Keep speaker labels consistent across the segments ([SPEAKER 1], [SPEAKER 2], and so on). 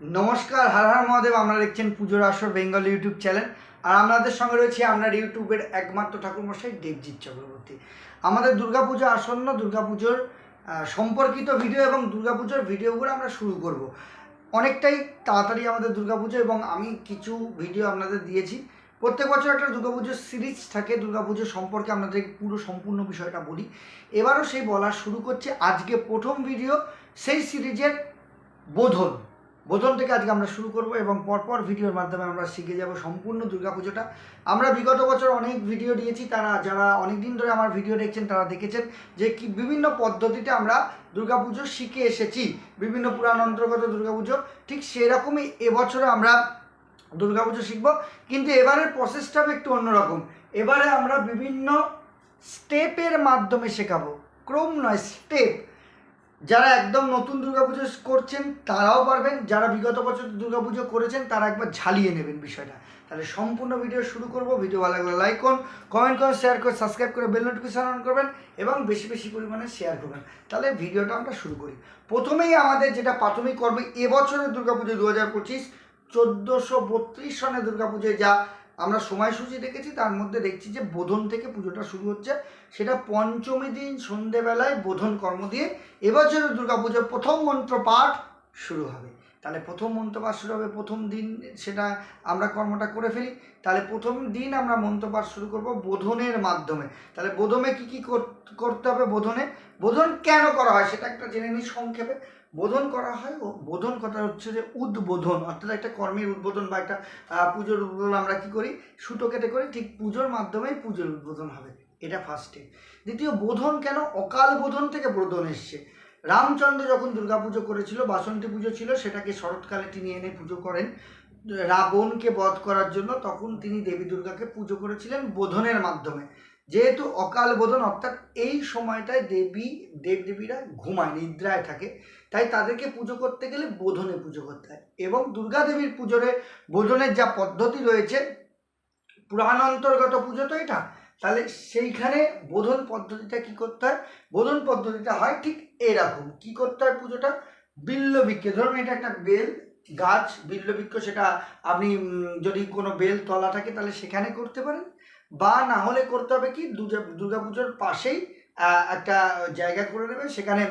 [SPEAKER 1] নমস্কার, হার হার মহাদেব, আপনারা দেখছেন পুজোর আসর বেঙ্গল ইউটিউব চ্যানেল। আর আপনাদের সঙ্গে রয়েছে আপনার ইউটিউবের একমাত্র ঠাকুরমশাই দেবজিৎ চক্রবর্তী। আমাদের দুর্গাপুজো আসন্ন দুর্গাপুজোর সম্পর্কিত ভিডিও এবং দুর্গাপুজোর ভিডিওগুলো আমরা শুরু করব। অনেকটাই তাড়াতাড়ি আমাদের দুর্গাপুজো এবং আমি কিছু ভিডিও আপনাদের দিয়েছি। প্রত্যেক বছর একটা দুর্গাপুজোর সিরিজ থাকে, দুর্গাপুজো সম্পর্কে আপনাদের পুরো সম্পূর্ণ বিষয়টা বলি। এবারও সেই বলা শুরু করছে। আজকে প্রথম ভিডিও সেই সিরিজের বোধন। বোধন থেকে আজকে আমরা শুরু করব এবং পরপর ভিডিওর মাধ্যমে আমরা শিখে যাব সম্পূর্ণ দুর্গাপুজোটা। আমরা বিগত বছর অনেক ভিডিও দিয়েছি, তারা যারা অনেক দিন ধরে আমার ভিডিও দেখছেন, তারা দেখেছেন যে কি বিভিন্ন পদ্ধতিতে আমরা দুর্গাপুজো শিখে এসেছি। বিভিন্ন পুরাণ অন্তর্গত দুর্গাপুজো, ঠিক সেরকমই এবছরও আমরা দুর্গাপুজো শিখব। কিন্তু এবারের প্রসেসটা হবে একটু অন্যরকম। এবারে আমরা বিভিন্ন স্টেপের মাধ্যমে শেখাবো। ক্রম নয় স্টেপ যারা একদম নতুন দুর্গাপুজো করছেন, তারাও পারবেন। যারা বিগত বছর দুর্গাপুজো করেছেন, তারা একবার ঝালিয়ে নেবেন বিষয়টা। তাহলে সম্পূর্ণ ভিডিও শুরু করব। ভিডিও ভালো লাগলে লাইক করুন কমেন্ট করুন শেয়ার করে সাবস্ক্রাইব করে বেল নোটিফিকেশন অন করবেন এবং বেশি বেশি পরিমাণে শেয়ার করবেন। তাহলে ভিডিওটা আমরা শুরু করি। প্রথমেই আমাদের যেটা প্রাথমিক কর্ম, এবছরের দুর্গাপুজো দু হাজার পঁচিশ, চোদ্দোশো বত্রিশ সনে দুর্গাপুজোয় যা আমরা সময়সূচি দেখেছি, তার মধ্যে দেখছি যে বোধন থেকে পুজোটা শুরু হচ্ছে। সেটা পঞ্চমী দিন সন্ধেবেলায় বোধন কর্ম দিয়ে এবছরের দুর্গাপুজোর প্রথম মন্ত্র পাঠ শুরু হবে। তাহলে প্রথম মন্ত্র পাঠ শুরু হবে, প্রথম দিন সেটা আমরা কর্মটা করে ফেলি। তাহলে প্রথম দিন আমরা মন্ত্র পাঠ শুরু করব বোধনের মাধ্যমে। তাহলে বোধনে কি কি কর- করতে হবে বোধনে? বোধন কেন করা হয় সেটা একটা জেনে নিই সংক্ষেপে। বোধন করা হয় ও বোধন কথা হচ্ছে যে উদ্বোধন, অর্থাৎ একটা কর্মের উদ্বোধন বা একটা পুজোর উদ্বোধন আমরা কি করি? সুতো কেটে করি ঠিক পুজোর মাধ্যমেই পুজোর উদ্বোধন হবে। এটা ফার্স্টে দ্বিতীয়, বোধন কেন অকাল বোধন থেকে বোধন এসছে? রামচন্দ্র যখন দুর্গাপুজো করেছিল, বাসন্তী পুজো ছিল, সেটাকে শরৎকালে তিনি এনে পুজো করেন। রাবণকে বধ করার জন্য তখন তিনি দেবী দুর্গাকে পুজো করেছিলেন বোধনের মাধ্যমে। যেহেতু অকাল বোধন, অর্থাৎ এই সময়টায় দেবী, দেবদেবীরা ঘুমায়, নিদ্রায় থাকে, তাই তাদেরকে পুজো করতে গেলে বোধনে পুজো করতে হয় এবং দুর্গা দেবীর পুজোরে বোধনের যা পদ্ধতি রয়েছে পুরাণ অন্তর্গত পুজো তো এটা, তাহলে সেইখানে বোধন পদ্ধতিটা কি করতে হয়? বোধন পদ্ধতিটা হয় ঠিক এরকম। কি করতে হয় পুজোটা? বিল্লবৃক্ষ। ধরুন এটা একটা বেল, গাছ, বিল্লবৃক্ষ, সেটা আপনি যদি কোনো বেল, তলা থাকে, তাহলে সেখানে করতে পারেন। বা না হলে করতে হবে কি, দুর্গা, দুর্গাপুজোর পাশেই একটা জায়গা করে নেবেন, সেখানে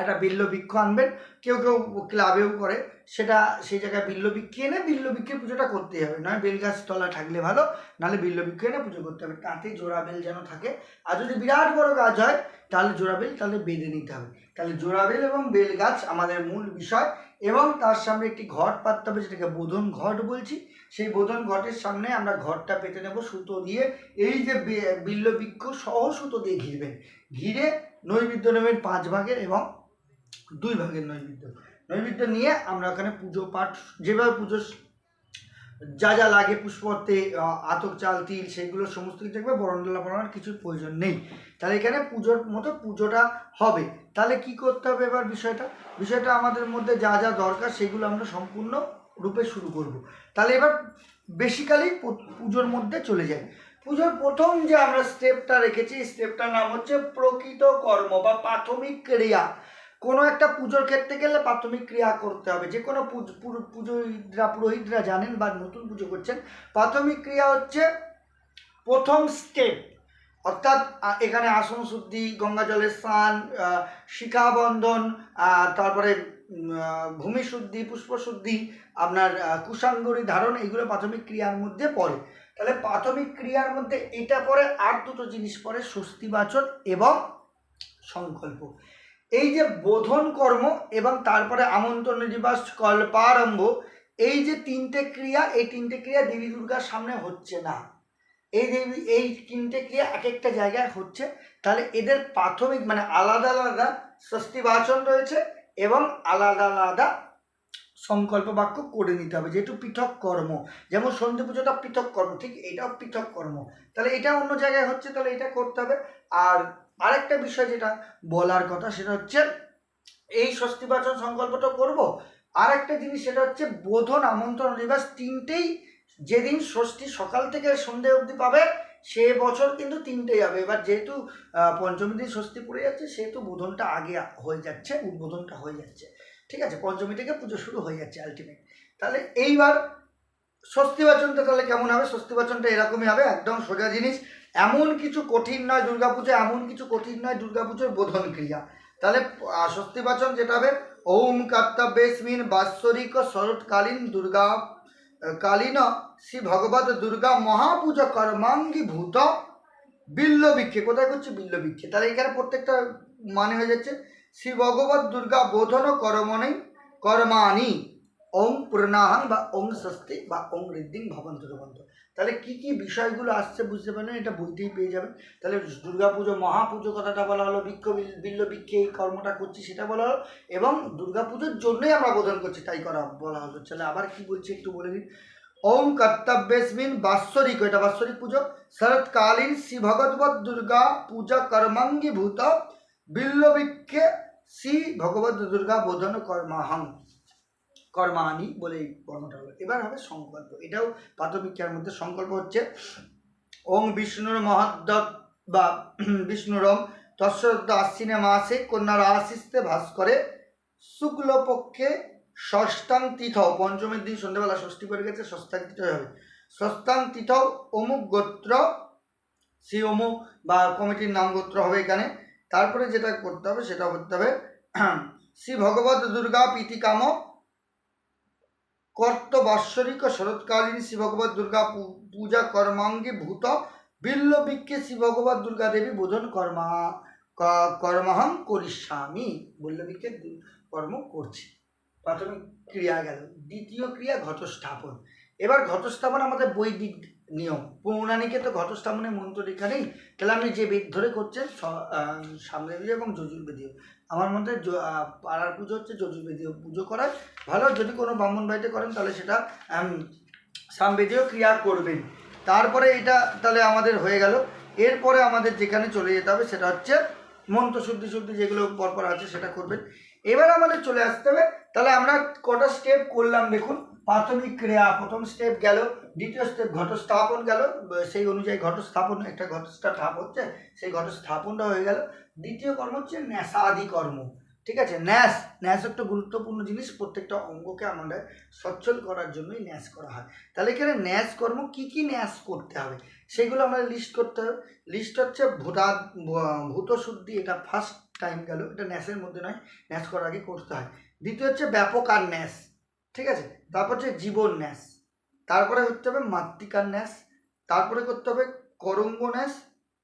[SPEAKER 1] একটা বিল্ল বৃক্ষ আনবেন, কেউ কেউ ক্লাবেও করে, সেটা, সেই জায়গায় বিল্লবৃক্ষ এনে বিল্ল বিল্লবৃক্ষে পুজোটা করতেই হবে। নয় বেলগাছ তলা থাকলে ভালো, নাহলে বিল্লবৃক্ষ এনে পুজো করতে হবে। তাতে জোড়া বেল যেন থাকে। আর যদি বিরাট বড় গাছ হয়, তাহলে জোড়া বেল, তাহলে বেঁধে নিতে হবে। তাহলে জোড়া বেল এবং বেল গাছ আমাদের মূল বিষয় এবং তার সামনে একটি ঘট পাততে হবে, যেটাকে বোধন ঘট বলছি। সেই বোধন ঘটের সামনে আমরা ঘরটা পেতে নেব সুতো দিয়ে। এই যে বিল্লবৃক্ষ সহ সুতো দিয়ে ঘিরবেন। ঘিরে নৈবেদ্য নেবেন পাঁচ ভাগের এবং দুই ভাগের নৈবেদ্য। নৈবেদ্য নিয়ে আমরা ওখানে পুজো পাঠ, যেভাবে পুজো যা যা লাগে, পুষ্পতে আতক চাল, তিল, সেগুলো সমস্ত কিছু থাকবে বরণডালা বানানোর কিছু প্রয়োজন নেই। তাহলে এখানে পুজোর মতো পুজোটা হবে। তাহলে কি করতে হবে এবার বিষয়টা? বিষয়টা আমাদের মধ্যে যা যা দরকার সেগুলো আমরা সম্পূর্ণ রূপে শুরু করব। তাহলে এবার বেসিক্যালি পুজোর মধ্যে চলে যাই। পুজোর প্রথম যে আমরা স্টেপটা রেখেছি স্টেপটার নাম হচ্ছে প্রকৃত কর্ম বা প্রাথমিক ক্রিয়া। কোনো একটা পুজোর ক্ষেত্রে গেলে প্রাথমিক ক্রিয়া করতে হবে। যে কোনো পুজ- পুজোহিতরা পুরোহিতরা জানেন বা নতুন পুজো করছেন প্রাথমিক ক্রিয়া হচ্ছে প্রথম স্টেপ অর্থাৎ এখানে আসন শুদ্ধি গঙ্গা জলের স্নান আহ, শিখা তারপরে ভূমি শুদ্ধি পুষ্প আপনার আহ, কুশাঙ্গুরি ধারণ এগুলো প্রাথমিক ক্রিয়ার মধ্যে পড়ে। তাহলে প্রাথমিক ক্রিয়ার মধ্যে এটা পরে আর দুটো জিনিস পড়ে স্বস্তিবাচন এবং সংকল্প। এই যে বোধন কর্ম এবং তারপরে আমন্ত্রণ দিবস কল্পারম্ভ এই যে তিনটে ক্রিয়া এই তিনটে ক্রিয়া দেবী দুর্গার সামনে হচ্ছে না। এই দেবী এই তিনটে ক্রিয়া এক একটা জায়গায় হচ্ছে। তাহলে এদের প্রাথমিক মানে আলাদা আলাদা স্বস্তিবাচন রয়েছে এবং আলাদা আলাদা সংকল্প বাক্য করে নিতে হবে, যেহেতু পৃথক কর্ম। যেমন সন্ধে পুজোটা পৃথক কর্ম, ঠিক এটাও পৃথক কর্ম। তাহলে এটা অন্য জায়গায় হচ্ছে, তাহলে এটা করতে হবে। আর আরেকটা বিষয় যেটা বলার কথা, সেটা হচ্ছে, এই স্বস্তিবাচন সংকল্পটা করব। আর একটা জিনিস, সেটা হচ্ছে বোধন আমন্ত্রণ দিবস তিনটেই যেদিন ষষ্ঠী সকাল থেকে সন্ধে অবধি পাবে সে বছর কিন্তু তিনটেই হবে এবার যেহেতু পঞ্চমী দিন ষষ্ঠী পড়ে যাচ্ছে, সেহেতু বোধনটা আগে হয়ে যাচ্ছে উদ্বোধনটা হয়ে যাচ্ছে। ঠিক আছে? পঞ্চমী থেকে পুজো শুরু হয়ে যাচ্ছে আলটিমেট তাহলে এইবার স্বস্তি বাচনটা তাহলে কেমন হবে? স্বস্তি বাচনটা এরকমই হবে, একদম সোজা জিনিস। এমন কিছু কঠিন নয় দুর্গাপুজো, এমন কিছু কঠিন নয় দুর্গাপুজোর বোধন ক্রিয়া তাহলে স্বস্তি বাচন যেটা হবে, ওম কর্তব্যেস্মিন বাৎসরিক শরৎকালীন দুর্গা কালীন শ্রী ভগবত দুর্গা মহাপূজা কর্মাঙ্গী ভূত বিল্ল বৃক্ষে কোথায় করছে বিল্ল বৃক্ষে তাহলে এখানে প্রত্যেকটা মানে হয়ে যাচ্ছে। শ্রী ভগবত দুর্গা বোধন কর্মণি কর্মাণি। ওং পূর্ণাহাং বা ওং স্বস্তি বা ওং ঋদ্ধিং ভবন্ত ভবন্ত। তাহলে কি কি বিষয়গুলো আসছে বুঝতে পারলেন? এটা বইতেই পেয়ে যাবেন। তাহলে দুর্গাপুজো, মহাপুজো কথাটা বলা হলো, বৃক্ষ বিল- বিল্ল বৃক্ষে এই কর্মটা করছি সেটা বলা হলো এবং দুর্গাপুজোর জন্যই আমরা বোধন করছি, তাই করা, বলা হলো। তাহলে আবার কি বলছি একটু বলে দিন ওম কর্তব্যেস্মিন বাৎসরিক, এটা বাৎসরিক পুজো। শরৎকালীন শ্রী ভগবত দুর্গা পূজা কর্মাঙ্গীভূত। বিল্লবৃক্ষে শ্রী ভগবত দুর্গা বোধন কর্মাহং। কর্মানি বলে এই কর্মটা হলো। এবার হবে সংকল্প। এটাও প্রাথমিকের মধ্যে সংকল্প হচ্ছে, ওং বিষ্ণুর মহাদ্দ বা বিষ্ণুরম তৎসদ্য আশ্বিনে মাসে কন্যা রাশিস্তে ভাস করে, শুক্লপক্ষে ষষ্ঠাং তীর্থ পঞ্চমের দিন সন্ধ্যেবেলা ষষ্ঠী পড়ে গেছে, ষষ্ঠাং তীর্থ হবে ষষ্ঠাং তীর্থ অমুক গোত্র সেই অমুক বা কমিটির নাম গোত্র হবে এখানে। তারপরে যেটা করতে হবে সেটা করতে হবে, শ্রী ভগবত দুর্গা প্রীতিকাম কর্ত বাৎসরিক শরৎকালীন শ্রী ভগবত দুর্গা পূজা কর্মাঙ্গী ভূত বিল্ল বৃক্ষে শ্রী ভগবত দুর্গা দেবী বোধন কর্মা, ক- কর্মহং করিষ্যামি বল্লবীকে কর্ম করছি। প্রাথমিক ক্রিয়া গেল। দ্বিতীয় ক্রিয়া ঘটস্থাপন। এবার ঘটস্থাপন আমাদের বৈদিক নিয়ম। পৌরাণিকে তো ঘটস্থাপনের মন্ত্র লেখা নেই। তাহলে আপনি যে বেদ ধরে করছেন সামনে সামনেবেদীয় এবং যজুর্বেদীয়। আমার মধ্যে পাড়ার পুজো হচ্ছে যজুর্বেদীয় পুজো করার। ভালো, যদি কোনো ব্রাহ্মণ বাড়িতে করেন, তাহলে সেটা সামবেদীয় ক্রিয়া করবেন। তারপরে এটা তাহলে আমাদের হয়ে গেল। এরপরে আমাদের যেখানে চলে যেতে হবে, সেটা হচ্ছে মন্ত্র শুদ্ধি শুদ্ধি যেগুলো পরপর আছে, সেটা করবেন। এবার আমাদের চলে আসতে হবে। তাহলে আমরা কটা স্টেপ করলাম, দেখুন। প্রাথমিক ক্রিয়া, প্রথম স্টেপ গেল, দ্বিতীয় স্টেপ ঘটস্থাপন গেল, সেই অনুযায়ী ঘটস্থাপন, একটা ঘটস্থাপ হচ্ছে, সেই ঘটস্থাপনটা হয়ে গেল। দ্বিতীয় কর্ম হচ্ছে ন্যাসাদি কর্ম, ঠিক আছে? ন্যাস ন্যাস একটা গুরুত্বপূর্ণ জিনিস, প্রত্যেকটা অঙ্গকে আমাদের সচ্ছল করার জন্যই ন্যাস করা হয়। তাহলে এখানে ন্যাস কর্ম কি কি ন্যাস করতে হবে, সেগুলো আমাদের লিস্ট করতে হবে। লিস্ট হচ্ছে ভূতা ভূত শুদ্ধি, এটা ফার্স্ট টাইম গেল, এটা ন্যাসের মধ্যে নয়, ন্যাস করার আগে করতে হয়। দ্বিতীয় হচ্ছে ব্যাপক আর ন্যাস, ঠিক আছে? তারপর হচ্ছে জীবন ন্যাস। তারপরে হতে হবে মাতৃকার ন্যাস, তারপরে করতে হবে করঙ্গ ন্যাস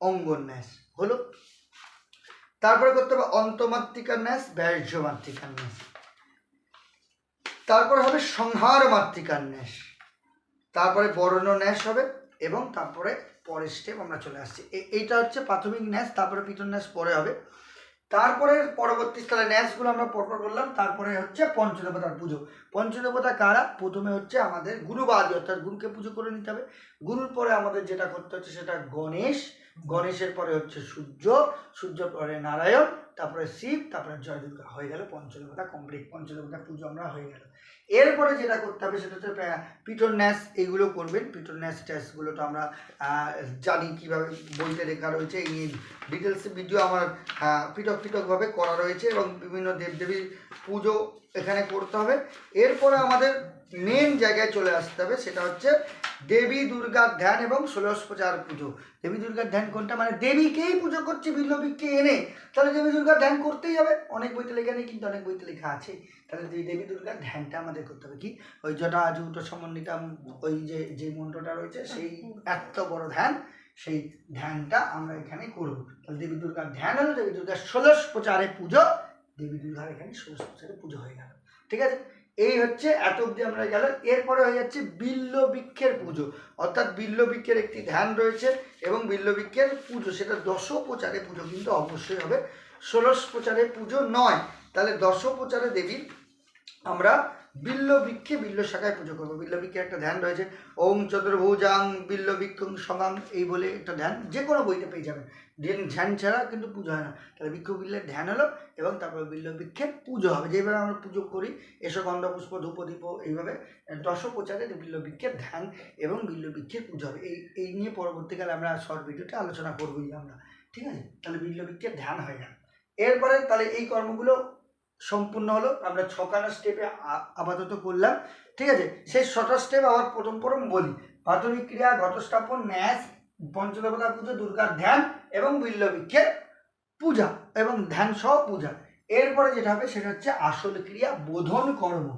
[SPEAKER 1] অঙ্গন ন্যাস। হলো? তারপরে করতে হবে অন্তমাতৃকার ন্যাস, ব্যাহ্য মাতৃকার ন্যাস। তারপরে হবে সংহার মাতৃকার ন্যাস। তারপরে বর্ণ ন্যাস হবে এবং তারপরে পরের স্টেপ আমরা চলে আসছি। এইটা হচ্ছে প্রাথমিক ন্যাস, তারপরে পিতন ন্যাস পরে হবে। তারপরে পরবর্তী স্থলে ন্যাসগুলো আমরা পরপর করলাম, তারপরে হচ্ছে পঞ্চদেবতার পুজো। পঞ্চদেবতা কারা? প্রথমে হচ্ছে আমাদের গুরুবাদী অর্থাৎ গুরুকে পুজো করে নিতে হবে। গুরুর পরে আমাদের যেটা করতে হচ্ছে সেটা গণেশ গণেশের পরে হচ্ছে সূর্য সূর্যর পরে নারায়ণ, তারপরে শিব, তারপরে জয় দুর্গা হয়ে গেল পঞ্চদেবতা কমপ্লিট পঞ্চদেবতা পুজো আমরা হয়ে গেল। এরপরে যেটা করতে হবে সেটা হচ্ছে পিটন ন্যাস এইগুলো করবেন। পিটন ন্যাস ট্যাসগুলো তো আমরা জানি কীভাবে বইতে লেখা রয়েছে। এই নিয়ে ডিটেলস ভিডিও আমার পৃথক পৃথকভাবে করা রয়েছে এবং বিভিন্ন দেবদেবীর পুজো এখানে করতে হবে। এরপরে আমাদের মেন জায়গায় চলে আসতে হবে, সেটা হচ্ছে দেবী দুর্গার ধ্যান এবং ষোলশ প্রচার পুজো। দেবী দুর্গার ধ্যান কোনটা? মানে দেবীকেই পুজো করছে বিল্লবীকে এনে। তাহলে দেবী দুর্গার ধ্যান করতেই হবে। অনেক বইতে লেখা নেই, কিন্তু অনেক বইতে লেখা আছে। তাহলে দেবী দুর্গার ধ্যানটা আমাদের করতে হবে। কি? ওই জটা জুট সমন্বিতাম ওই যে যে মন্ত্রটা রয়েছে, সেই এত বড় ধ্যান, সেই ধ্যানটা আমরা এখানে করব। তাহলে দেবী দুর্গার ধ্যান হলো, দেবী দুর্গার ষোলশ প্রচারে পুজো, দেবী দুর্গার এখানে ষোলশ প্রচারে পুজো হয়ে গেল। ঠিক আছে? এই হচ্ছে এত অব্দি আমরা গেল এরপরে হয়ে যাচ্ছে বিল্ল বৃক্ষের পুজো। অর্থাৎ বিল্ল বৃক্ষের একটি ধ্যান রয়েছে এবং বিল্ল বৃক্ষের পুজো, সেটা দশ প্রচারে পুজো কিন্তু অবশ্যই হবে। ষোলশ প্রচারে পুজো নয়। তাহলে দশ প্রচারে দেবীর আমরা বিল্ল বৃক্ষে বিল্ল শাখায় পুজো করব। বিল্ল বৃক্ষের একটা ধ্যান রয়েছে, ওম চতুর্ভুজাং বিল্ল বৃক্ষং সঙ্গাং এই বলে একটা ধ্যান, যে কোনো বইতে পেয়ে যাবেন। ধ্যান ছাড়া কিন্তু পুজো হয় না। তাহলে বৃক্ষ বিল্লের ধ্যান হলো এবং তারপরে বিল্ল বৃক্ষের পুজো হবে। যেভাবে আমরা পুজো করি এসো গন্ধ পুষ্প ধূপ দীপ এইভাবে দশ প্রচারে বিল্ল বৃক্ষের ধ্যান এবং বিল্ল বৃক্ষের পুজো হবে। এই এই নিয়ে পরবর্তীকালে আমরা শর্ট ভিডিওতে আলোচনা করবোই আমরা। ঠিক আছে? তাহলে বিল্ল বৃক্ষের ধ্যান হয়ে গেল। এরপরে তাহলে এই কর্মগুলো সম্পূর্ণ হলো, আমরা ছখানা স্টেপে আপাতত করলাম। ঠিক আছে? সেই ছটা স্টেপ আবার প্রথম প্রথম বলি। প্রাথমিক ক্রিয়া, ঘটস্থাপন, ন্যাস পঞ্চদেবতা পুজো দুর্গার ধ্যান এবং বিল্লবৃক্ষের পূজা এবং ধ্যান সহ পূজা। এরপরে যেটা হবে সেটা হচ্ছে আসল ক্রিয়া, বোধন কর্ম।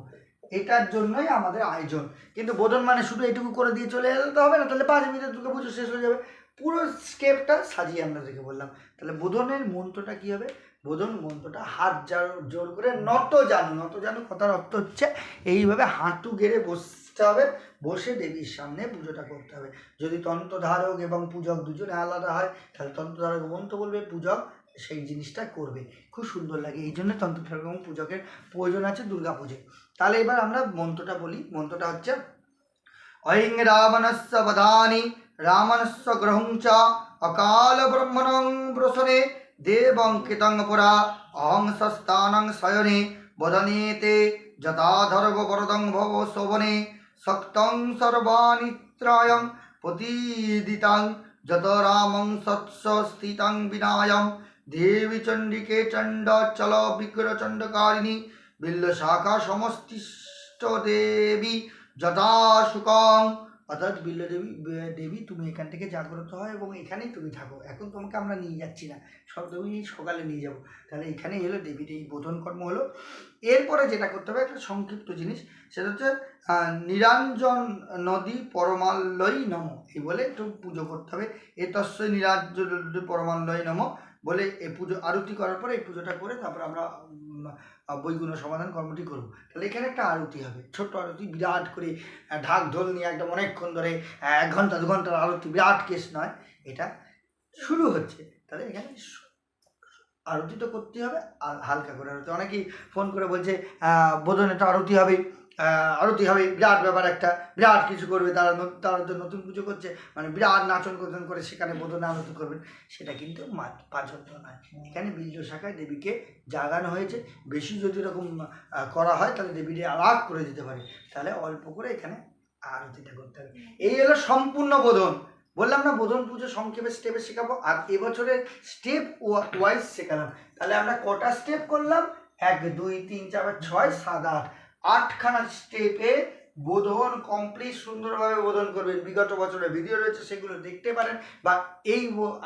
[SPEAKER 1] এটার জন্যই আমাদের আয়োজন। কিন্তু বোধন মানে শুধু এটুকু করে দিয়ে চলে এলে তো হবে না, তাহলে পাঁচ মিনিটে দুর্গা পুজো শেষ হয়ে যাবে। পুরো স্টেপটা সাজিয়ে আমরা দেখে বললাম। তাহলে বোধনের মন্ত্রটা কী হবে? বোধন মন্ত্রটা হাত জোর জোর করে নত জানু নত জানু কথার অর্থ হচ্ছে এইভাবে হাঁটু গেড়ে বসতে হবে, বসে দেবীর সামনে পুজোটা করতে হবে। যদি তন্ত্রধারক এবং পূজক দুজনে আলাদা হয়, তাহলে তন্ত্রধারক মন্ত্র বলবে, পূজক সেই জিনিসটা করবে। খুব সুন্দর লাগে, এই জন্য তন্ত্রধারক এবং পূজকের প্রয়োজন আছে দুর্গা পুজোয়। তাহলে এবার আমরা মন্ত্রটা বলি, মন্ত্রটা হচ্ছে ঐং রাবণস্য বধানি রামণস্য গ্রহং অকাল ব্রহ্মণং ব্রসনে দেবঙ্কিতং পুরা, অহং শয়নে বদনেতে যথাধর্ব বরদং ভব শোভনে, শক্তং সর্বানিত্রায়ং প্রতিদিতাং যত রামং সৎস স্থিতং বিনায়ম, দেবী চণ্ডিকে চণ্ড চল বিগ্র চণ্ডকারিণী বিল্ল শাখা সমস্তিষ্ঠ দেবী যথা সুকং অর্থাৎ বিল্ল দেবী দেবী, তুমি এখান থেকে জাগ্রত হয় এবং এখানেই তুমি থাকো। এখন তোমাকে আমরা নিয়ে যাচ্ছি না। সব দেবী সকালে নিয়ে যাব। তাহলে এখানেই এলো দেবীর এই বোধন কর্ম হলো। এরপরে যেটা করতে হবে, একটা সংক্ষিপ্ত জিনিস। সেটা হচ্ছে নিরঞ্জন নদী পরমাল্লয় নম। এই বলে একটু পুজো করতে হবে। এ নিরঞ্জন নদী পরমাল্লয় নম বলে এই পুজো, আরতি করার পরে এই পুজোটা করে তারপর আমরা বৈগুণ সমাধান কর্মটি করব। তাহলে এখানে একটা আরতি হবে। ছোট্ট আরতি, বিরাট করে ঢাক ঢোল নিয়ে একদম অনেকক্ষণ ধরে এক ঘণ্টা, দু ঘণ্টার আরতি, বিরাট কেস নয়, এটা শুরু হচ্ছে। তাহলে এখানে আরতি তো করতেই হবে, আর হালকা করে আরতি। অনেকেই ফোন করে বলছে বোধনে তো আরতি হবে আরতি হবে। বিরাট ব্যাপার একটা। বিরাট কিছু করবে, তারা তারা তো নতুন পুজো করছে। মানে বিরাট নাচন কোচন করে সেখানে বোধনে আরতি করবেন। সেটা কিন্তু পাচক নয়। এখানে বীর্য শাখায় দেবীকে জাগানো হয়েছে। বেশি যদি এরকম করা হয়, তাহলে দেবীকে আলাগ করে দিতে পারে। তাহলে অল্প করে এখানে আরতিটা করতে হবে। এই হলো সম্পূর্ণ বোধন। বললাম না, বোধন পুজো সংক্ষেপে স্টেপে শেখাবো। আর এবছরের স্টেপ ওয়াইজ শেখালাম। তাহলে আমরা কটা স্টেপ করলাম? এক, দুই, তিন, চার ছয়, সাত, আট। আটখানা স্টেপে বোধন কমপ্লিট সুন্দরভাবে বোধন করবেন। বিগত বছরের ভিডিও রয়েছে, সেগুলো দেখতে পারেন বা এই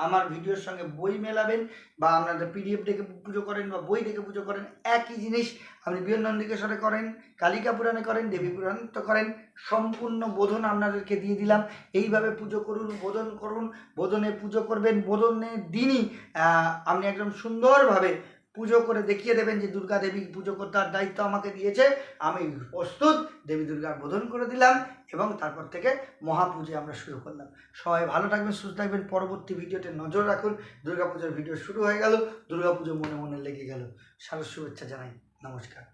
[SPEAKER 1] আমার ভিডিওর সঙ্গে বই মেলাবেন বা আপনাদের পিডিএফ দেখে পুজো করেন বা বই দেখে পুজো করেন, একই জিনিস আপনি বীরনন্দিকেশ্বরে করেন কালিকা পুরাণে করেন দেবী পুরাণ তো করেন, সম্পূর্ণ বোধন আপনাদেরকে দিয়ে দিলাম। এইভাবে পুজো করুন, বোধন করুন, বোধনে পুজো করবেন। বোধনের দিনই আপনি একদম সুন্দরভাবে পুজো করে দেখিয়ে দেবেন যে দুর্গা দেবী পুজো করতার দায়িত্ব আমাকে দিয়েছে। আমি প্রস্তুত, দেবী দুর্গার বোধন করে দিলাম এবং তারপর থেকে মহাপুজো আমরা শুরু করলাম। সবাই ভালো থাকবেন, সুস্থ থাকবেন। পরবর্তী ভিডিওতে নজর রাখুন। দুর্গাপুজোর ভিডিও শুরু হয়ে গেল। দুর্গাপুজো মনে মনে লেগে গেল। সারা শুভেচ্ছা জানাই। নমস্কার।